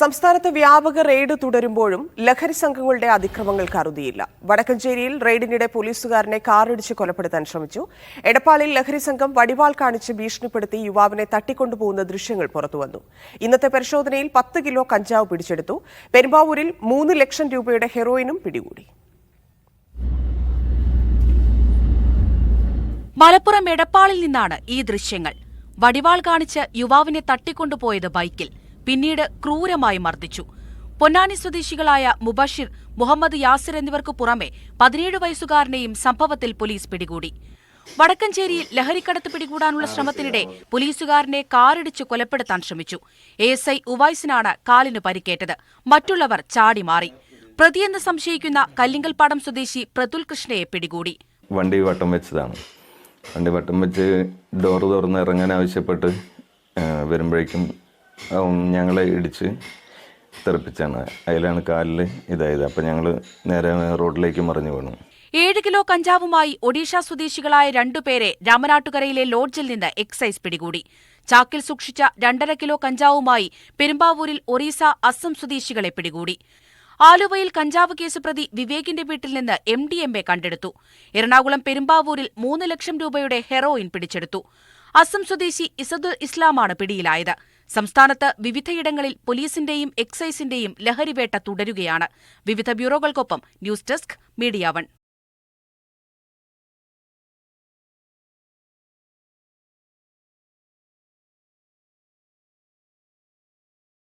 സംസ്ഥാനത്ത് വ്യാപക റെയ്ഡ് തുടരുമ്പോഴും ലഹരി സംഘങ്ങളുടെ അതിക്രമങ്ങൾക്ക് അറുതിയില്ല വടക്കഞ്ചേരിയിൽ റെയ്ഡിനിടെ പോലീസുകാരനെ കാറിടിച്ച് കൊലപ്പെടുത്താൻ ശ്രമിച്ചു. എടപ്പാളിൽ ലഹരി സംഘം വടിവാൾ കാണിച്ച് ഭീഷണിപ്പെടുത്തി യുവാവിനെ തട്ടിക്കൊണ്ടുപോകുന്ന ദൃശ്യങ്ങൾ പുറത്തുവന്നു. ഇന്നത്തെ പരിശോധനയിൽ പത്ത് കിലോ കഞ്ചാവ് പിടിച്ചെടുത്തു. പെരുമ്പാവൂരിൽ മൂന്ന് ലക്ഷം രൂപയുടെ ഹെറോയിനും പിടികൂടി. മലപ്പുറം എടപ്പാളിൽ നിന്നാണ് ഈ ദൃശ്യങ്ങൾ. വടിവാൾ കാണിച്ച് യുവാവിനെ തട്ടിക്കൊണ്ടുപോയത് ബൈക്കിൽ. പിന്നീട് ക്രൂരമായി മർദ്ദിച്ചു. പൊന്നാനി സ്വദേശികളായ മുബഷിർ മുഹമ്മദ് യാസിർ എന്നിവർക്കു പുറമെ പതിനേഴ് വയസ്സുകാരനെയും സംഭവത്തിൽ പോലീസ് പിടികൂടി. വടക്കഞ്ചേരിയിൽ ലഹരിക്കടത്ത് പിടികൂടാനുള്ള ശ്രമത്തിനിടെ പോലീസുകാരനെ കാറിടിച്ച് കൊലപ്പെടുത്താൻ ശ്രമിച്ചു. എസ് ഐ ഉവൈസിനാണ് കാലിന് പരിക്കേറ്റത്. മറ്റുള്ളവർ ചാടി ചാടിമാറി പ്രതിയെന്ന് സംശയിക്കുന്ന കല്ലിങ്കൽപ്പാടം സ്വദേശി പ്രതുൽ കൃഷ്ണയെ പിടികൂടി. വണ്ടി വട്ടം വെച്ചതാണ്. വണ്ടി വട്ടം വെച്ച് ഡോറ് തുറന്ന് ഇറങ്ങാൻ ആവശ്യപ്പെട്ട് വരുമ്പോഴേക്കും ഞങ്ങളെ ഇടിച്ച് തെറിപ്പിച്ചാണ്. അതിലാണ് കാലിൽ ഇതായത്. അപ്പം ഞങ്ങൾ നേരെ റോഡിലേക്ക് മറിഞ്ഞു വീണു. ഏഴ് കിലോ കഞ്ചാവുമായി ഒഡീഷ സ്വദേശികളായ രണ്ടുപേരെ രാമനാട്ടുകരയിലെ ലോഡ്ജിൽ നിന്ന് എക്സൈസ് പിടികൂടി. ചാക്കിൽ സൂക്ഷിച്ച രണ്ടര കിലോ കഞ്ചാവുമായി പെരുമ്പാവൂരിൽ ഒറീസ അസം സ്വദേശികളെ പിടികൂടി. ആലുവയിൽ കഞ്ചാവ് കേസ് പ്രതി വിവേകിന്റെ വീട്ടിൽ നിന്ന് എം ഡി എം എ കണ്ടെടുത്തു. എറണാകുളം പെരുമ്പാവൂരിൽ മൂന്ന് ലക്ഷം രൂപയുടെ ഹെറോയിൻ പിടിച്ചെടുത്തു. അസം സ്വദേശി ഇസദുൽ ഇസ്ലാമാണ് പിടിയിലായത്. സംസ്ഥാനത്ത് വിവിധയിടങ്ങളിൽ പോലീസിന്റെയും എക്സൈസിന്റെയും ലഹരിവേട്ട തുടരുകയാണ്. വിവിധ ബ്യൂറോകൾക്കൊപ്പം ന്യൂസ് ഡെസ്ക് മീഡിയ വൺ.